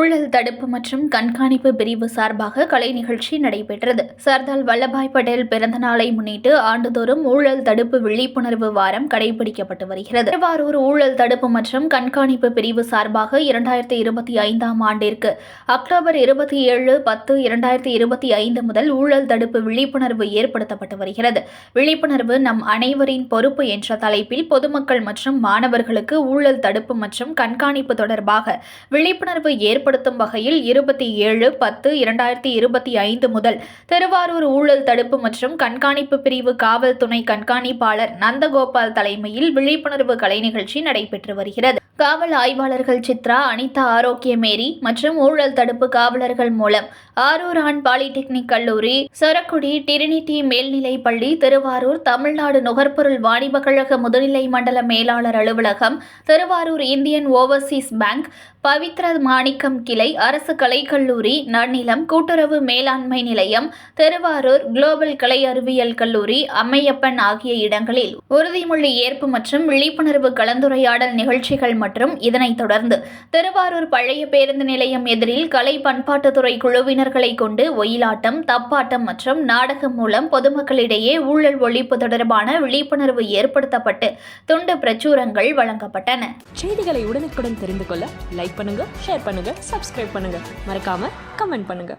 ஊழல் தடுப்பு மற்றும் கண்காணிப்பு பிரிவு சார்பாக கலை நிகழ்ச்சி நடைபெற்றது. சர்தார் வல்லபாய் பட்டேல் பிறந்த நாளை முன்னிட்டு ஆண்டுதோறும் ஊழல் தடுப்பு விழிப்புணர்வு வாரம் கடைபிடிக்கப்பட்டு வருகிறது. திருவாரூர் ஊழல் தடுப்பு மற்றும் கண்காணிப்பு பிரிவு சார்பாக இரண்டாயிரத்தி இருபத்தி ஐந்தாம் ஆண்டிற்கு அக்டோபர் இருபத்தி ஏழு பத்து இரண்டாயிரத்தி இருபத்தி ஐந்து முதல் ஊழல் தடுப்பு விழிப்புணர்வு ஏற்படுத்தப்பட்டு வருகிறது. விழிப்புணர்வு நம் அனைவரின் பொறுப்பு என்ற தலைப்பில் பொதுமக்கள் மற்றும் மாணவர்களுக்கு ஊழல் தடுப்பு மற்றும் கண்காணிப்பு தொடர்பாக விழிப்புணர்வு கட்டுப்படுத்தும் வகையில் இருபத்தி ஏழு பத்து இரண்டாயிரத்தி இருபத்தி ஐந்து முதல் திருவாரூர் ஊழல் தடுப்பு மற்றும் கண்காணிப்பு பிரிவு காவல் துணை கண்காணிப்பாளர் நந்தகோபால் தலைமையில் விழிப்புணர்வு கலை நிகழ்ச்சி நடைபெற்று வருகிறது. காவல் ஆய்வாளர்கள் சித்ரா அனிதா ஆரோக்கியமேரி மற்றும் ஊழல் தடுப்பு காவலர்கள் மூலம் ஆரூர் ஆண் பாலிடெக்னிக் கல்லூரி சொரக்குடி டிரினிட்டி மேல்நிலை பள்ளி திருவாரூர் தமிழ்நாடு நுகர்பொருள் வாணிப கழக முதுநிலை மண்டல மேலாளர் அலுவலகம் Thiruvarur Indian overseas bank Pavithra Manickam கிளை அரசு கலைக்கல்லூரி நன்னிலம் கூட்டுறவு மேலாண்மை நிலையம் திருவாரூர் குளோபல் கலை அறிவியல் கல்லூரி அம்மையப்பன் ஆகிய இடங்களில் உறுதிமொழி ஏற்பு மற்றும் விழிப்புணர்வு கலந்துரையாடல் நிகழ்ச்சிகள் மற்றும் இதனைத் தொடர்ந்து திருவாரூர் பழைய பேருந்து நிலையம் எதிரில் கலை பண்பாட்டுத்துறை குழுவினர்களை கொண்டு ஒயிலாட்டம் தப்பாட்டம் மற்றும் நாடகம் மூலம் பொதுமக்களிடையே ஊழல் ஒழிப்பு தொடர்பான விழிப்புணர்வு ஏற்படுத்தப்பட்டு துண்டு பிரச்சுரங்கள் வழங்கப்பட்டன. செய்திகளை உடனுக்குடன் தெரிந்து கொள்ள லைக் பண்ணுங்க ஷேர் பண்ணுங்க சப்ஸ்கிரைப் பண்ணுங்க. மறக்காம கமெண்ட் பண்ணுங்க.